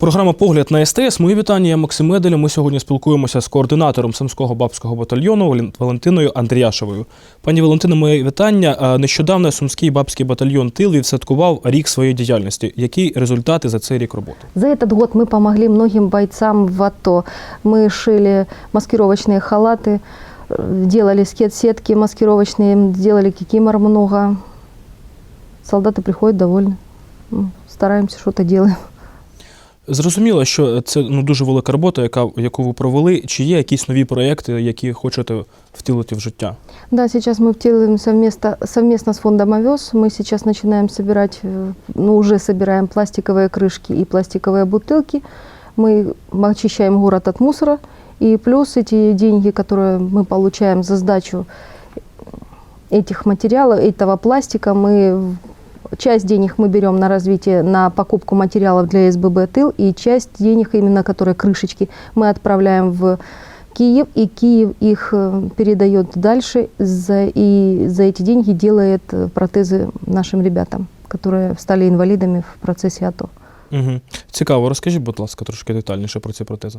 Програма Погляд на СТС. Мої вітання. Я Максим Меделя. Ми сьогодні спілкуємося з координатором Самського бабського батальйону Вален- Валентиною Андріашевою. Пані Валентино, моє вітання. А, Нещодавно Сумський бабський батальйон Тил відсвяткував рік своєї діяльності. Які результати за цей рік роботи? За этот год мы помогли многим бойцам в АТО. Мы шили маскировочные халаты, э, делали скет-сетки маскировочные, делали кикимор много. Солдаты приходят довольны. М, Стараемся, что-то делаем. Зрозуміло, що це ну дуже велика робота, яка яку ви провели. Чи є якісь нові проекти, які хочете втілити в життя? Да, сейчас мы делаем совместно, совместно с фондом «Овес». Мы сейчас начинаем собирать, э, ну уже собираем пластиковые крышки и пластиковые бутылки. Мы очищаем город от мусора. И плюс эти деньги, которые мы получаем за сдачу этих материалов, этого пластика, мы в- часть денег мы берем на развитие, на покупку материалов для СББ «Тыл», и часть денег, именно которые крышечки, мы отправляем в Киев, и Киев их э, передает дальше, за, и за эти деньги делает э, протезы нашим ребятам, которые стали инвалидами в процессе АТО. Угу. Цікаво, розкажіть, будь ласка, трошки детальніше про ці протези.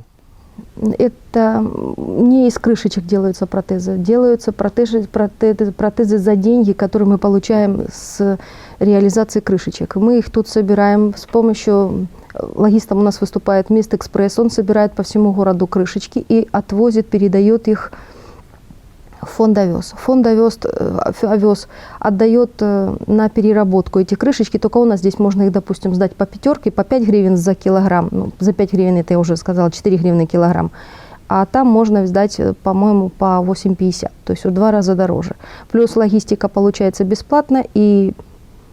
Это не из крышечек делаются протезы, делаются протезы, протезы, протезы за деньги, которые мы получаем с реализации крышечек. Мы их тут собираем с помощью, логистом у нас выступает Мист Экспресс, он собирает по всему городу крышечки и отвозит, передает их в фонд овес. Фонд овес, э, овес отдает э, на переработку эти крышечки, только у нас здесь можно их, допустим, сдать по пятерке, по 5 гривен за килограмм. Ну, за 5 гривен, это я уже сказала, 4 гривны килограмм. А там можно сдать, э, по-моему, по 8,50, то есть в два раза дороже. Плюс логистика получается бесплатно и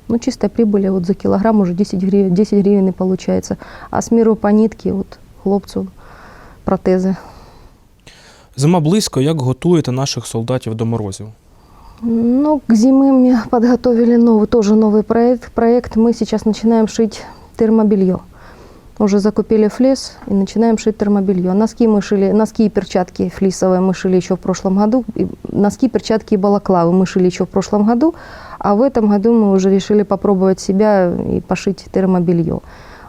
ну, чистая прибыль вот за килограмм уже 10 гривен, 10 гривен и получается. А с миру по нитке, вот, хлопцу, протезы. Зима близько. Як готуєте наших солдатів до морозів? Ну, к зиме мы подготовили новый, тоже новый проект. Проект мы сейчас начинаем шить термобелье. Уже закупили флес и начинаем шить термобелье. Носки мы шили, носки и перчатки флисовые мы шили еще в прошлом году. И носки, перчатки и балаклавы мы шили еще в прошлом году. А в этом году мы уже решили попробовать себя и пошить термобелье.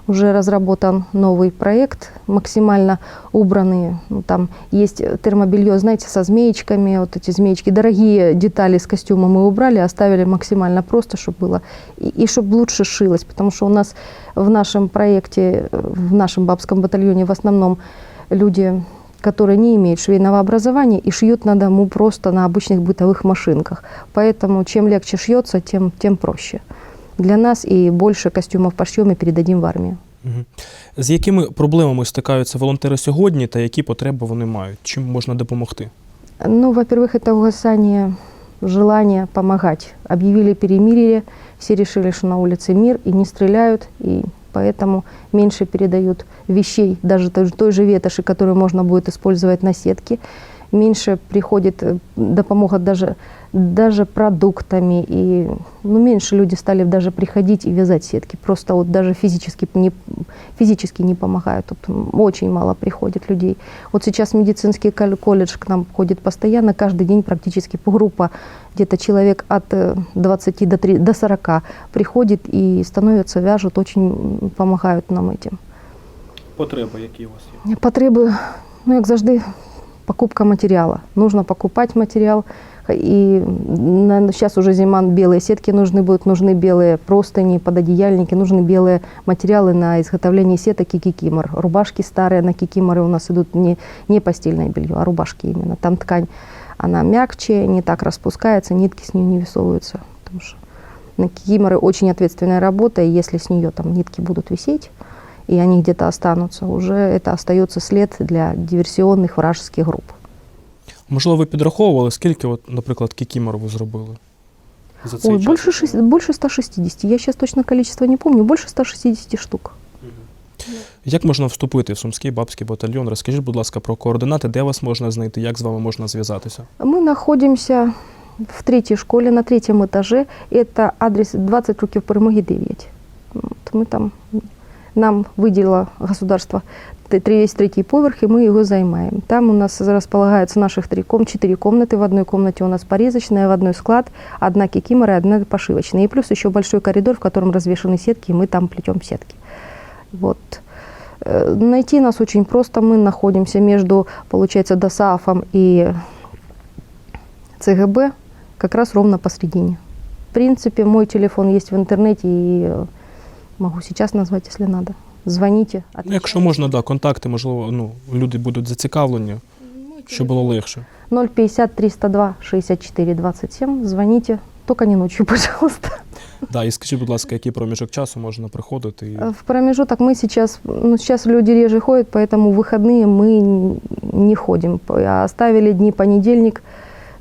Уже разработан новый проект, максимально убранный. Ну, там есть термобелье, знаете, со змеечками, вот эти змеечки. Дорогие детали с костюма мы убрали, оставили максимально просто, чтобы было. И, и чтобы лучше шилось, потому что у нас в нашем проекте, в нашем бабском батальоне в основном люди, которые не имеют швейного образования и шьют на дому просто на обычных бытовых машинках. Поэтому чем легче шьется, тем, тем проще для нас и больше костюмов пошьем и передадим в армию. Угу. З якими проблемами стикаються волонтери сьогодні та які потреби вони мають? Чим можна допомогти? Ну, во-первых, это угасание желания помогать. Объявили перемирие, все решили, что на улице мир, и не стреляют, и поэтому меньше передают вещей, даже той, той же ветоши, которую можно будет использовать на сетке. Меньше приходит э, допомога даже, даже продуктами. И, ну, меньше люди стали даже приходить и вязать сетки. Просто вот даже физически не, физически не помогают. Тут м, очень мало приходит людей. Вот сейчас медицинский кол- колледж к нам ходит постоянно, каждый день практически по группа, где-то человек от э, 20 до, 3, до 40 приходит и становятся, вяжут, очень м, помогают нам этим. Потреби, які у вас є? Потреби, ну як завжди, покупка материала. Нужно покупать материал. И сейчас уже зима, белые сетки нужны будут, нужны белые простыни, пододеяльники, нужны белые материалы на изготовление сеток и кикимор. Рубашки старые на кикиморы у нас идут не, не постельное белье, а рубашки именно. Там ткань, она мягче, не так распускается, нитки с нее не высовываются. Потому что на кикиморы очень ответственная работа, и если с нее там нитки будут висеть, и они где-то останутся, уже это остается след для диверсионных вражеских групп. Можливо, ви підраховували, скільки, от, наприклад, кікімор ви зробили? За цей Ой, час? больше, шесть- больше 160. Я сейчас точно количество не помню. Больше 160 штук. Як можна вступити в Сумський бабський батальйон? Розкажіть, будь ласка, про координати, де вас можна знайти, як з вами можна зв'язатися? Мы находимся в третьей школе, на третьем этаже. Это адрес 20 років перемоги 9. Вот мы там, нам выделило государство весь третий поверх, и мы его займаем. Там у нас располагаются наших три ком, четыре комнаты. В одной комнате у нас порезочная, в одной склад, одна кикимора одна пошивочная. И плюс еще большой коридор, в котором развешаны сетки, и мы там плетем сетки. Вот. Э, Найти нас очень просто. Мы находимся между, получается, ДОСААФом и ЦГБ, как раз ровно посредине. В принципе, мой телефон есть в интернете и могу сейчас назвать, если надо. Звоните. Ну, якщо можна, да, контакти, можливо, ну, люди будуть зацікавлені, щоб було легше. 050 302 64 27. Звоните. Только не ночью, пожалуйста. Да, і скажіть, будь ласка, який проміжок часу можна приходити? І... В промежуток мы сейчас, ну, сейчас люди реже ходят, поэтому в выходные мы н- не ходим. П- Оставили дни понедельник,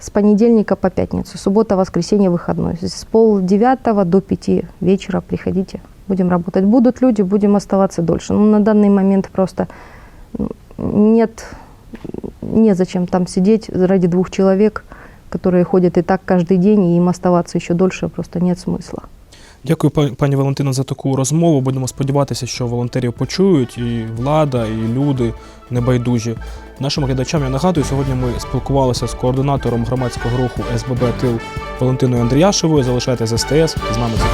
с понедельника по пятницу, суббота, воскресенье, выходной. С пол девятого до пяти вечера приходите, будем работать. Будут люди, будем оставаться дольше. Но на данный момент просто м, нет, незачем там сидеть ради двух человек, которые ходят и так каждый день, и им оставаться еще дольше просто нет смысла. Дякую, па- пані Валентина, за таку розмову. Будемо сподіватися, що волонтерів почують і влада, і люди небайдужі. Нашим глядачам я нагадую, сьогодні ми спілкувалися з координатором громадського руху СББ Тил Валентиною Андріяшевою. Залишайтеся з СТС. З нами все